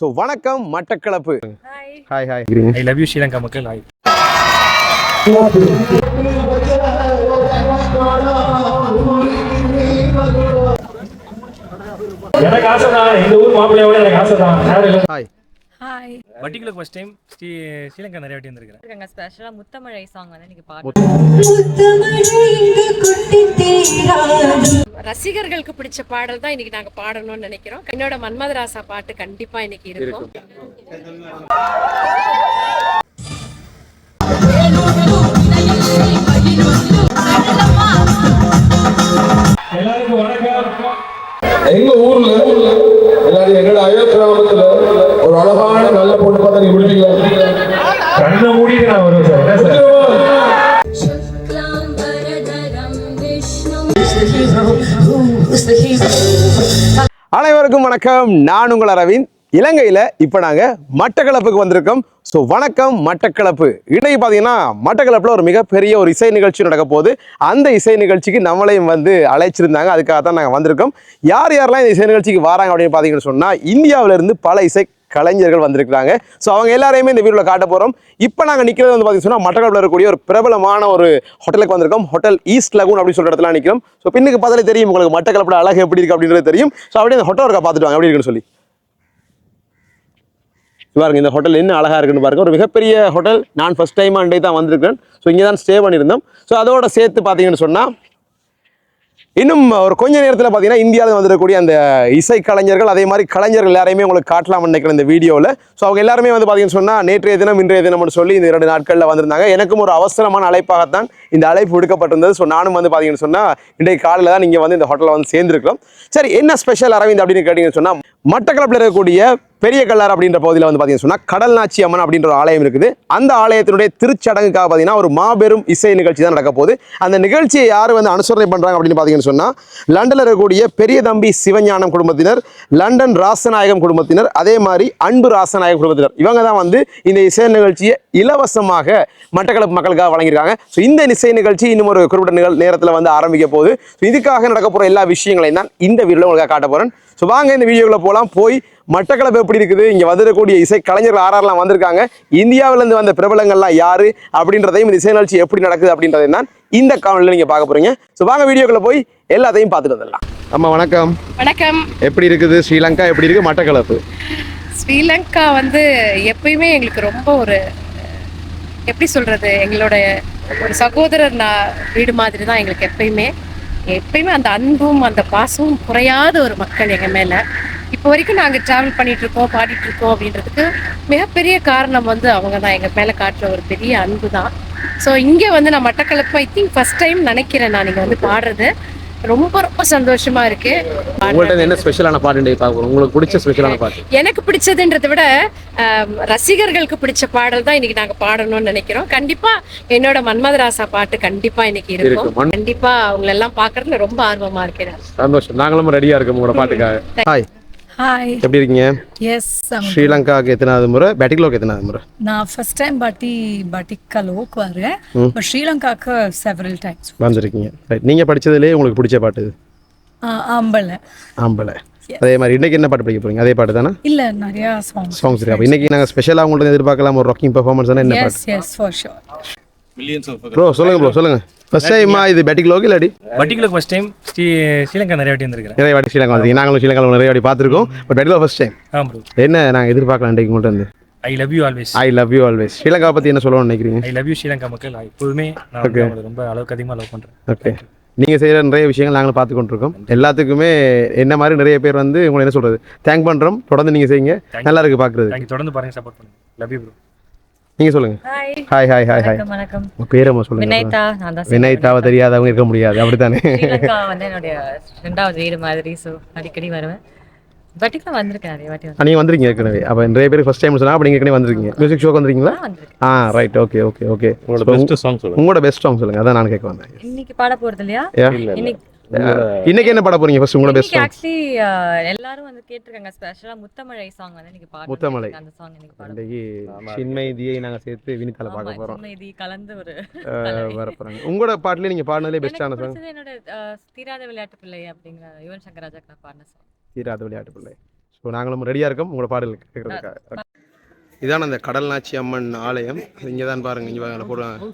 So வணக்கம் Mattakkalappu. Hi hi I love you Sri Lanka மக்கள். Hi எனக்கு ஆசை தான் இந்த ஊர் மாப்பிள்ளையோட எனக்கு ஆசை தான் ஹாய் ஹாய் வட்டிக்குள்ள ஃபர்ஸ்ட் டைம் ஸ்ரீ ஸ்ரீலங்கா நிறைய வாட்டி வந்திருக்கிறேன் இருக்காங்க ஸ்பெஷலாக முத்தமிழை சாங் வந்து இன்னைக்கு பாட்டு ரசிகர்களுக்கு பிடிச்ச பாடல் தான் இன்னைக்கு நாங்க பாடணும்னு நினைக்கிறோம். என்னோட மன்மதராசா பாட்டு கண்டிப்பா இன்னைக்கு இருக்கும். எல்லாருக்கும் வணக்கம். எங்க ஊர்ல அதாவது எங்களோட அயல் கண்ணை மூடிட்டு நான் வருவேன் சார். அனைவருக்கும் வணக்கம். நான் உங்கள் அரவிந்த். இலங்கையில் இப்போ நாங்கள் மட்டக்களப்புக்கு வந்திருக்கோம். ஸோ வணக்கம் மட்டக்களப்பு. இன்றைக்கி பார்த்தீங்கன்னா மட்டக்களப்பில் ஒரு மிகப்பெரிய ஒரு இசை நிகழ்ச்சி நடக்க போகுது. அந்த இசை நிகழ்ச்சிக்கு நம்மளையும் வந்து அழைச்சிருந்தாங்க. அதுக்காக தான் நாங்கள் வந்திருக்கோம். யார் யாரெல்லாம் இந்த இசை நிகழ்ச்சிக்கு வராங்க அப்படின்னு பார்த்தீங்கன்னு சொன்னால் இந்தியாவிலேருந்து பல இசை கலைஞர்கள் வந்திருக்கிறாங்க. ஸோ அவங்க எல்லாரையுமே இந்த வீடியோவில் காட்ட போகிறோம் இப்போ நாங்கள் நிற்கிறது வந்து பார்த்தீங்கன்னா மட்டக்களப்பில் இருக்கக்கூடிய ஒரு பிரபலமான ஒரு ஹோட்டலுக்கு வந்திருக்கோம். ஹோட்டல் ஈஸ்ட் லகூன் அப்படின்னு சொல்கிற இடத்துல நிற்கிறோம் ஸோ பின்னுக்கு பார்த்தாலே தெரியும் உங்களுக்கு மட்டக்களப்பில் அழகு எப்படி இருக்குது அப்படின்றது தெரியும். ஸோ அப்படியே இந்த ஹோட்டல் இருக்கா பார்த்துட்டு வாங்க. எப்படி இருக்குன்னு சொல்லி. பாருங்க இந்த ஹோட்டல் என்ன அழகாக இருக்குன்னு பாருங்க. ஒரு மிகப்பெரிய ஹோட்டல் நான் ஃபஸ்ட் டைம் அண்டே தான் வந்திருக்கேன் ஸோ இங்கே தான் ஸ்டே பண்ணியிருந்தோம். ஸோ அதோட சேர்த்து பார்த்தீங்கன்னு சொன்னால் இன்னும் ஒரு கொஞ்ச நேரத்தில் பார்த்தீங்கன்னா இந்தியாவில் வந்துடக்கூடிய அந்த இசை கலைஞர்கள் அதே மாதிரி கலைஞர்கள் எல்லாரையுமே உங்களுக்கு காட்டலாம் நினைக்கிறேன் இந்த வீடியோவில் ஸோ அவங்க எல்லாருமே வந்து பார்த்தீங்கன்னு சொன்னால் நேற்றைய தினம் இன்றைய தினம்னு சொல்லி இந்த இரண்டு நாட்களில் வந்திருந்தாங்க. எனக்கும் ஒரு அவசரமான அழைப்பாகத்தான் இந்த அழைப்பு விடுக்கப்பட்டிருந்தது. ஸோ நானும் வந்து பார்த்தீங்கன்னு சொன்னால் இன்றைக்கு காலையில் தான் நீங்கள் வந்து இந்த ஹோட்டலில் வந்து சேர்ந்துருக்கிறோம். சரி என்ன ஸ்பெஷல் அரவிந்த் அப்படின்னு கேட்டிங்கன்னு சொன்னால் மட்டக்களப்பில் இருக்கக்கூடிய பெரிய கல்லார் அப்படின்ற பகுதியில் வந்து பார்த்தீங்கன்னு சொன்னால் கடல் நாச்சி அம்மன் அப்படின்ற ஒரு ஆலயம் இருக்குது. அந்த ஆலயத்தினுடைய திருச்சடங்குக்காக பார்த்தீங்கன்னா ஒரு மாபெரும் இசை நிகழ்ச்சி தான் நடக்க போகுது. அந்த நிகழ்ச்சியை யார் வந்து அனுசரணை பண்ணுறாங்க அப்படின்னு பார்த்தீங்கன்னு சொன்னால் லண்டனில் இருக்கக்கூடிய பெரிய தம்பி சிவஞானம் குடும்பத்தினர் லண்டன் ராசநாயகம் குடும்பத்தினர் அதே மாதிரி அன்பு ராசநாயகம் குடும்பத்தினர். இவங்க தான் வந்து இந்த இசை நிகழ்ச்சியை இலவசமாக மட்டக்களப்பு மக்களுக்காக வழங்கியிருக்காங்க. ஸோ இந்த இசை நிகழ்ச்சி இன்னும் ஒரு குறிப்பிட்ட நிகழ் நேரத்தில் வந்து ஆரம்பிக்க போகுது. ஸோ இதுக்காக நடக்க போகிற எல்லா விஷயங்களையும் தான் இந்த வீடியோவில் உங்களுக்காக காட்ட போகிறேன் ஸோ வாங்க இந்த வீடியோவில் போகலாம் போய் மட்டக்களப்பு எப்படி இருக்குது? இங்கே வந்திருக்கக்கூடிய இசை கலைஞர்கள் ஆறாரெல்லாம் வந்திருக்காங்க. இந்தியாவிலேருந்து வந்த பிரபலங்கள்லாம் யாரு? அப்படின்றதையும் இந்த இசை நிகழ்ச்சி எப்படி நடக்குது அப்படின்றதையும் தான் இந்த காணொலியில் நீங்கள் பார்க்க போறீங்க. ஸோ வாங்க வீடியோக்குள்ள போய் எல்லாத்தையும் பார்த்துட்டு வந்துடலாம். அம்மா வணக்கம். வணக்கம். எப்படி இருக்குது? ஸ்ரீலங்கா எப்படி இருக்கு? மட்டக்களப்பு. ஸ்ரீலங்கா வந்து எப்பயுமே எங்களுக்கு ரொம்ப ஒரு எப்படி சொல்றது? எங்களோட ஒரு சகோதரர் நான் வீடு மாதிரி தான் எங்களுக்கு எப்பயுமே. எப்பயுமே அந்த அன்பும் அந்த பாசமும் குறையாத ஒரு மக்கள் எங்க மேல. இப்போ வரைக்கும் நாங்க டிராவல் பண்ணிட்டு இருக்கோம் பாடிட்டு இருக்கோம் அப்படின்றதுக்கு மிகப்பெரிய காரணம் வந்து அவங்க தான் எங்க மேல காட்டுற ஒரு பெரிய அன்பு தான் ஸோ இங்க வந்து நான் Mattakkalappu I think first time நினைக்கிறேன் நான் நீங்க வந்து பாடுறது. ரொம்ப ரொம்ப சந்தோஷமா இருக்கு. உங்கள்கிட்ட என்ன ஸ்பெஷலான பாட்டு பார்க்குறோம் உங்களுக்கு பிடிச்ச ஸ்பெஷலான பாட்டு? எனக்கு பிடிச்சதுன்றதை விட ரசிகர்களுக்கு பிடிச்ச பாடல் தான் இன்னைக்கு நாங்க பாடணும்னு நினைக்கிறோம். கண்டிப்பா என்னோட மன்மதராசா பாட்டு கண்டிப்பா இன்னைக்கு இருக்கும். கண்டிப்பா அவங்கள எல்லாம் பாக்குறதுல ரொம்ப ஆர்வமா இருக்கேன் சந்தோஷம். நாங்களும் ரெடியாக இருக்கோம் உங்களோட பாட்டுக்காக. ஹாய் எப்படி இருக்கீங்க? எஸ் ஸ்ரீலங்காவுக்கு எத்தனாவது முறை? பேட்டிக்லோக்கு எத்தனாவது முறை? நான் ஃபர்ஸ்ட் டைம் பாட்டி பாட்டிக்கலோக்கு வரேன். பட் ஸ்ரீலங்காக்கு செவரல் டைம்ஸ் வந்திருக்கீங்க. ரைட் நீங்கள் படிச்சதுலேயே உங்களுக்கு பிடிச்ச பாட்டு இது ஆம்பலை ஆம்பளை. அதே மாதிரி இன்னைக்கு என்ன பாட்டு படிக்க போறீங்க? அதே பாட்டு தானே? இல்ல நிறைய சாங்ஸ் சாங்ஸ் இருக்கு. அப்போ இன்னைக்கு நாங்கள் ஸ்பெஷலாக உங்கள்ட்ட எதிர்பார்க்கலாம். ஒரு ராக்கிங் பெர்ஃபார்மன்ஸ் என்ன S S for sure bro சொல்லுங்க ப்ரோ சொல்லுங்க. ஃபர்ஸ்ட் டைமா இது பேட்டிக்லோக்கு இல்லாடி வட்டிக்குள்ள ஃபர்ஸ்ட் டைம் ஸ்ரீ ஸ்ரீலங்கா நிறைய வாட்டி வந்திருக்கிறேன். நிறைய வாட்டி ஸ்ரீலங்கா வந்தீங்க நாங்களும் ஸ்ரீலங்காவில் நிறைய வாட்டி பார்த்துருக்கோம். பட் பேட்டிக்லோ ஃபர்ஸ்ட் டைம் ஆ ப்ரோ என்ன நாங்கள் எதிர்பார்க்கலாம் இன்றைக்கு உங்கள்ட்ட இருந்து? I love you always I love you always Sri Lanka பற்றி என்ன சொல்லணும்னு நினைக்கிறீங்க? ஐ லவ் யூ ஸ்ரீலங்கா மக்கள். எப்போதுமே நான் வந்து ரொம்ப அளவுக்கு அதிகமாக லவ் பண்றேன். ஓகே நீங்கள் செய்கிற நிறைய விஷயங்கள் நாங்களும் பார்த்து கொண்டிருக்கோம். எல்லாத்துக்குமே என்ன மாதிரி நிறைய பேர் வந்து உங்களை என்ன சொல்கிறது தேங்க் பண்ணுறோம் தொடர்ந்து நீங்கள் செய்யுங்க. நல்லா இருக்கு பார்க்குறது தேங்க்யூ தொடர்ந்து பாருங்க சப்போர்ட் பண்ணுங்க. லவ் யூ ப்ரோ நீங்கள் சொல்லுங்கள் ஹாய் ஹாய் ஹாய் ஹாய் வணக்கம் உங்கள் பேரம்மா சொல்லுங்கள் வினைதா நான் தான் வினைத்தாவை தெரியாதவங்க இருக்க முடியாது. அப்படித்தானே? ஸ்ரீலங்கா வந்து என்னுடைய ரெண்டாவது வீடு மாதிரி ஸோ அடிக்கடி வருவேன். பட்டிக்கெல்லாம் வந்திருக்கேன் நிறைய வாட்டி ஆ, நீங்க வந்திருக்கீங்க ஏற்கனவே. அப்போ நிறைய பேர் ஃபர்ஸ்ட் டைம் சொன்னா அப்போ நீங்கள் ஏற்கனவே வந்திருக்கீங்க. மியூசிக் ஷோக்கு வந்திருக்கீங்களா? Ah right okay okay okay உங்களோட பெஸ்ட் சாங் சொல்லுங்க. உங்களோட பெஸ்ட் சாங் சொல்லுங்க. அதான் நான் கேட்க வந்தேன். இன்னைக்கு பாட போறது இல்லையா? Yeah. இன்னைக்கு இன்னைக்கு என்ன பாட போறீங்க ஃபர்ஸ்ட் உங்களோட பெஸ்ட் ஆக்சுவலி எல்லாரும் வந்து கேட்டிருக்காங்க ஸ்பெஷலா முத்தமழை சாங் வந்து இன்னைக்கு பாடணும். முத்தமழை. அந்த சாங் இன்னைக்கு பாடணும் இன்னைக்கு சின்மைதியை நாங்கள் சேர்த்து வினிதால பார்க்க போகிறோம் சின்ன இது கலந்து ஒரு வர போகிறாங்க உங்களோட பாட்டுலேயே நீங்கள் பாடினதுலேயே எனக்கு பெஸ்ட்டான சாங் என்னோட தீராத விளையாட்டு பிள்ளை அப்படிங்கிற யுவன் சங்கர் ராஜாக்கு நான் பாடின சாங் தீராத விளையாட்டு பிள்ளை. ஸோ நாங்களும் ரெடியாக இருக்கோம். உங்களோட பாடல் கேட்குறதுக்காக இதான் அந்த கடல் நாச்சி அம்மன் ஆலயம் இங்கே தான் பாருங்க இங்கே பாருங்க போடுறாங்க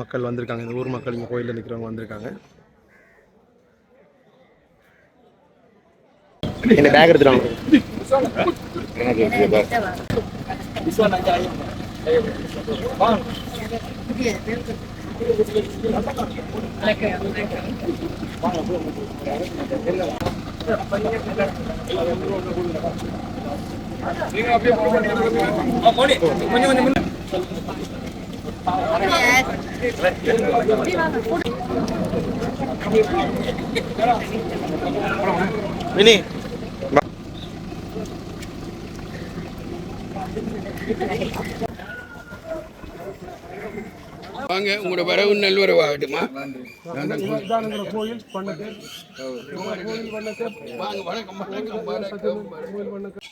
மக்கள் வந்திருக்காங்க. இந்த ஊர் மக்கள் இங்கே கோயிலில் நிற்கிறவங்க வந்திருக்காங்க. என்ன பேக் எடுத்துட்டாங்க மினி வாங்க உங்களோட வரவு நல்வரவாகட்டுமா? வாங்க வணக்கம் வணக்கம் வணக்கம்.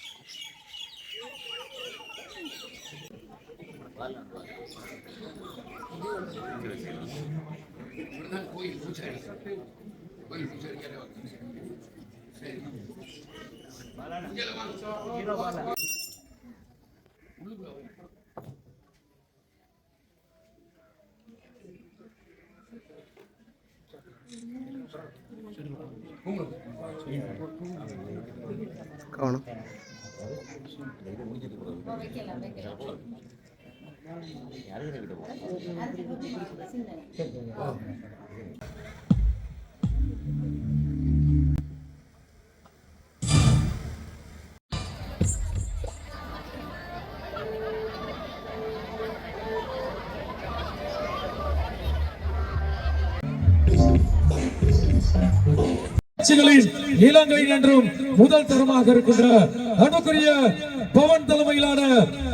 கோயில் பூசாரி கோயில் பூசாரி சரி கவனம் கட்சிகளில் இலங்கை என்றும் முதல் தரமாக இருக்கின்ற அன்புக்குரிய பவன் தலைமையிலான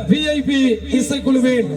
விஐபி இசைக்குழுவின்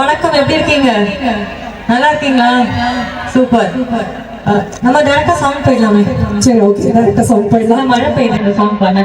வணக்கம் எப்படி இருக்கீங்க? நல்லா இருக்கீங்களா? சூப்பர். நம்ம டேரக்டா சாங் போயிடலாமே. சரி ஓகே டேரக்டா சாங் போயிடலாம். மழை பெய்யுது சாங் பண்ண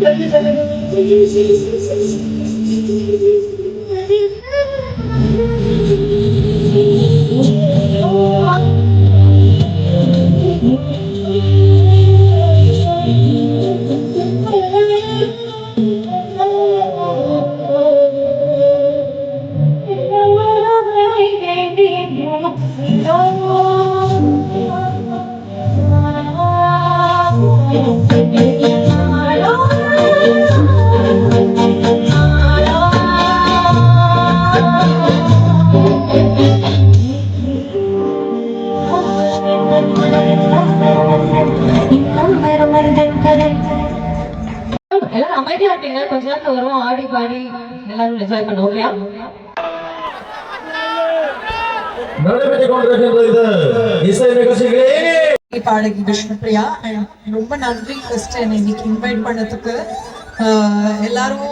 Thank you. இருப்பீங்க கொஞ்ச நேரத்துல வரும் ஆடி பாடி எல்லாரும் என்ஜாய் பண்ணுவோம் இல்லையா நடைபெற்றுக் கொண்டிருக்கின்ற இது இசை நிகழ்ச்சிகளே. பாடகி விஷ்ணுபிரியா and ரொம்ப நன்றி ஃபர்ஸ்ட் என்னை இன்னைக்கு இன்வைட் பண்ணதுக்கு. ஆஹ் எல்லாரும்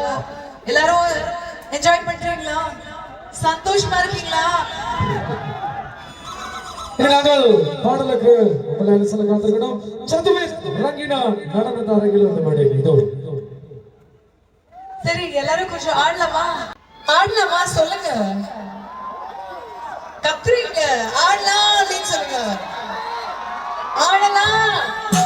எல்லாரும் என்ஜாய் பண்றீங்களா? சந்தோஷமா இருக்கீங்களா? நாங்கள் பாடலுக்கு உங்களை சொல்ல காத்திருக்கணும் சதுவே ரங்கினா நடன வந்து இதோ. சரி எல்லாரும் கொஞ்சம் ஆடலாமா? ஆடலாமா? சொல்லுங்க. கத்துறீங்க. ஆடலாம் அப்படின்னு சொல்லுங்க. ஆடலாம்.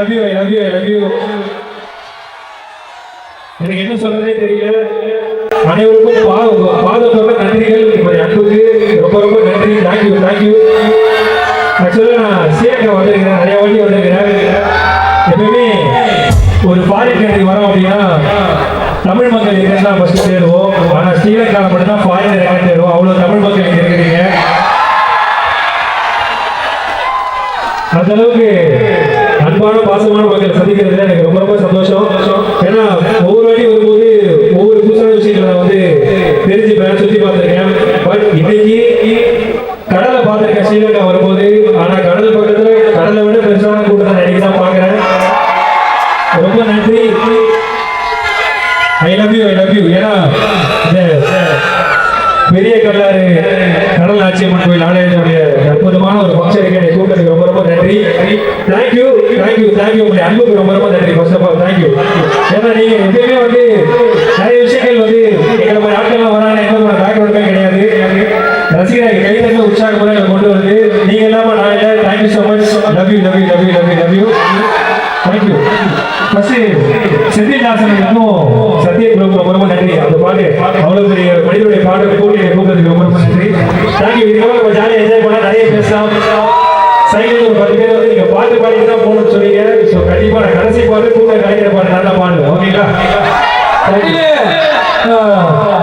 Love you I love you I love you எனக்கு என்ன சொல்றதே தெரியல. அனைவருக்கும் பா பாதத்தோட நன்றிகள் உங்களுடைய அன்புக்கு ரொம்ப ரொம்ப நன்றி. தேங்க்யூ தேங்க்யூ ஆக்சுவலாக நான் சீரக வந்திருக்கிறேன். நிறைய வாட்டி வந்திருக்கிறேன். எப்பவுமே ஒரு ஃபாரின் கண்ட்ரி வரோம் அப்படின்னா தமிழ் மக்கள் இருக்கிறது தான் ஃபஸ்ட்டு தேடுவோம். ஆனால் ஸ்ரீலங்காவில் மட்டும் தான் ஃபாரின் ரெக்கார்ட் தேடுவோம். அவ்வளோ தமிழ் மக்கள் இங்கே இருக்கிறீங்க அந்த அளவுக்கு அன்பான பாசமான மக்களை சந்திக்கிறதுல எனக்கு ரொம்ப ரொம்ப சந்தோஷம். ஏன்னா ஒவ்வொரு வாட்டி வரும்போது ஒவ்வொரு புதுசான விஷயங்களை நான் வந்து தெரிஞ்சுப்பேன் சுற்றி பார்த்துருக்கேன். பட் இன்னைக்கு கடலை பார்த்துருக்கேன். ஸ்ரீலங்கா வரும்போது. ஆனால் கடல் பக்கத்தில் கடலை விட பெருசான கூட்டத்தை இன்னைக்கு தான் பார்க்குறேன். ரொம்ப நன்றி. I love you I love you ஏன்னா பெரிய கடலாறு கடல் ஆட்சியம்மன் கோயில் ஆலயத்துடைய அற்புதமான ஒரு ஃபங்க்ஷனுக்கு எனக்கு கூப்பிட்டதுக்கு ரொம்ப ரொம்ப நன்றி. தேங்க்யூ தேங்க்யூ தேங்க்யூ உங்களுடைய அன்புக்கு ரொம்ப ரொம்ப நன்றி ஃபர்ஸ்ட் ஆஃப் ஆல் தேங்க்யூ ஏன்னா நீங்க எப்பயுமே வந்து நிறைய விஷயங்கள் வந்து எங்களை மாதிரி ஆட்கள்லாம் வராங்க எந்த ஒரு பேக்ரவுண்டுமே கிடையாது. ரசிகர்கள் கைதங்க உற்சாகமாக எங்களை கொண்டு வருது நீங்க இல்லாம நான் இல்லை thank you so much love you love you love you love you love you thank you first செந்தில்தாசனுக்கும் ரொம்ப ரொம்ப நன்றி. அந்த பாட்டு பெரிய மனிதனுடைய பாட்டு கூட்டி கூப்பிட்டதுக்கு ரொம்ப ரொம்ப நன்றி. தேங்க்யூ இதுக்காக ஜாலியாக என்ஜாய் நிறைய பேசலாம். சைக்கிள் ஒரு பத்து பேர் வந்து நீங்க பாட்டு பாடிட்டு தான் போகணும்னு சொன்னீங்க. ஸோ கண்டிப்பா நான் கடைசி பாட்டு கூட்ட கலைக்கிற பாட்டு நல்லா பாடுங்க ஓகேங்களா?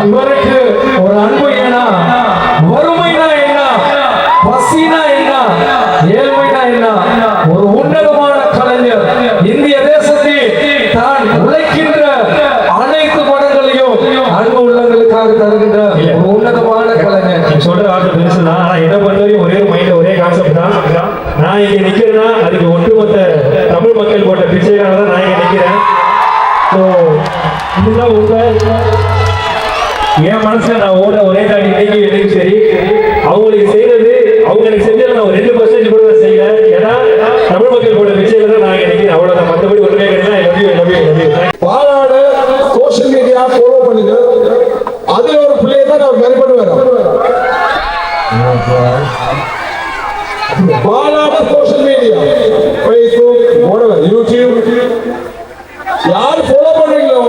இவருக்கு ஒரு அன்பு ஏனா வறுமைனா என்ன? பசினா என்ன? ஏழ்மைனா என்ன? ஒரு உன்னதமான கலைஞர் இந்திய தேசத்தில் தான் உழைக்கின்ற அனைத்து மடங்களையும் அன்பு உள்ளங்களுக்காக தருகின்ற ஒரு உன்னதமான கலைஞர். சொல்ற வார்த்தை பெருசு தான். ஆனா என்ன பொறுத்தவரையும் ஒரே ஒரு மைண்ட் ஒரே கான்செப்ட் தான் நான் இங்க நிக்கிறேன்னா அதுக்கு ஒட்டுமொத்த தமிழ் மக்கள் போட்ட பிச்சைக்காக தான் நான் இங்க நிக்கிறேன். ஸோ இதுதான் உண்மை என் மனசுல நான் ஓட ஒரே தாண்டி இன்னைக்கு இன்னைக்கு சரி? அவங்களுக்கு செய்யறது அவங்க எனக்கு செஞ்சதை நான் ஒரு ரெண்டு பர்சன்டேஜ் கூட நான் செய்யல. ஏன்னா தமிழ் மக்கள் கூட விஷயத்துல தான் நான் நினைக்கிறேன் அவ்வளவுதான். மற்றபடி ஒன்றுமே கிடையாது. Love you love you love you பாலாடு social media follow பண்ணுங்க. அதுல ஒரு பிள்ளையை தான் அவர் சோஷியல் மீடியா ஃபேஸ்புக் யூடியூப் யார் ஃபாலோ பண்றீங்களோ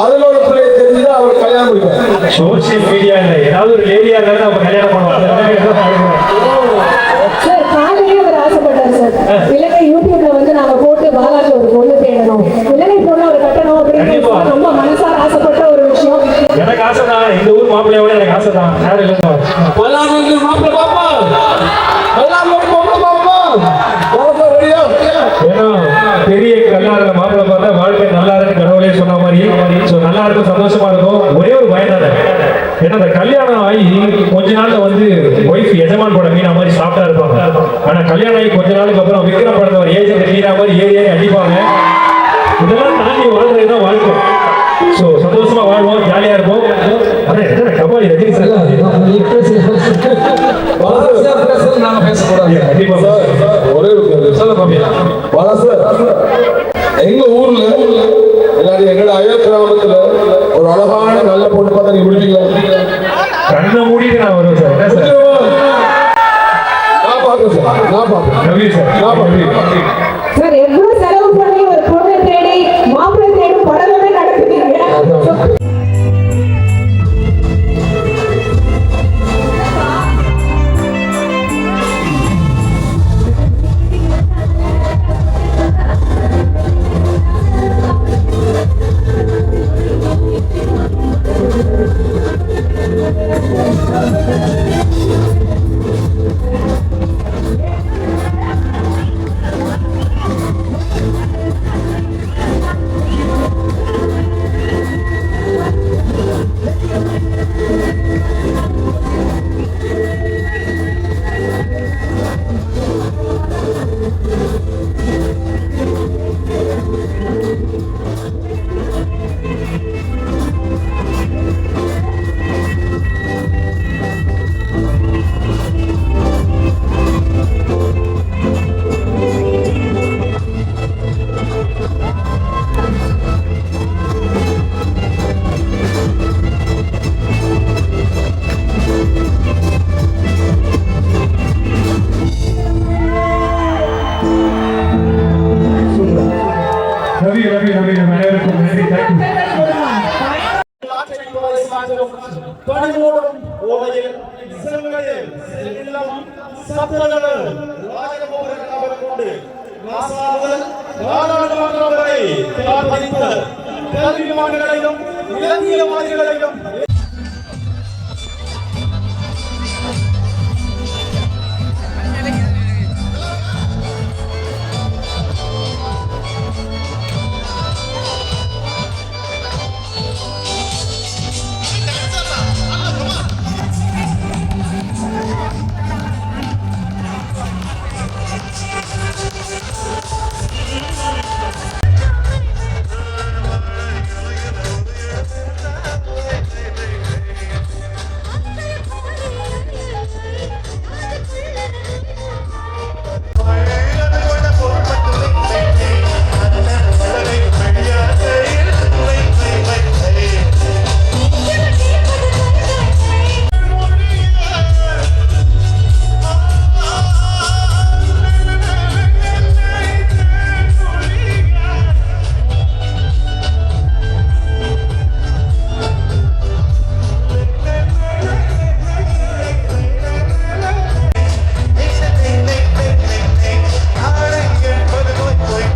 அதுல ஒரு பிள்ளையை தெரிஞ்சுதான் அவர் கல்யாணம் முடிப்பார் சோசியல் மீடியா இல்ல. ஏதாவது ஒரு லேடியா இருந்தாலும் நம்ம கல்யாணம் பண்ணுவோம். இலங்கை யூடியூப்ல வந்து நாங்க போட்டு பாலாஜி ஒரு பொண்ணு தேடணும். இலங்கை பொண்ணு ஒரு கட்டணும் அப்படின்னு. ரொம்ப மனசார ஆசைப்பட்ட ஒரு விஷயம். எனக்கு ஆசை தான் இந்த ஊர் மாப்பிள்ளையோட எனக்கு ஆசை தான் யாரும் ஆகி கொஞ்ச நாள்ல வந்து ஒய்ஃப் எஜமான் போட மீனா மாதிரி சாப்பிட்டா இருப்பாங்க. ஆனா கல்யாணம் ஆகி கொஞ்ச நாளுக்கு அப்புறம் விக்ரம் படத்தை ஒரு ஏஜென்ட் மீனா மாதிரி ஏறி ஏறி அடிப்பாங்க. இதெல்லாம் தாண்டி வாழ்றது தான் வாழ்க்கை. ஸோ சந்தோஷமா வாழ்வோம் ஜாலியா இருப்போம். அதான் என்ன கபாலி ரஜினி சார்? நாங்க பேசக்கூடாது கண்டிப்பா. ஒரே ஒரு சொல்ல பாப்பியா பாலா சார் எங்க ஊர்ல எல்லாரும் எங்களோட அயல் கிராமத்துல ஒரு அழகான நல்ல பொண்ணு பார்த்தா நீங்க விடுவீங்களா கண்ணை மூடிட்டு நான் வருவேன் சார். என்ன சார்? நான் பாக்குறேன் சார். நான் பாக்குறேன் ரவி சார். நான் பாக்குறேன்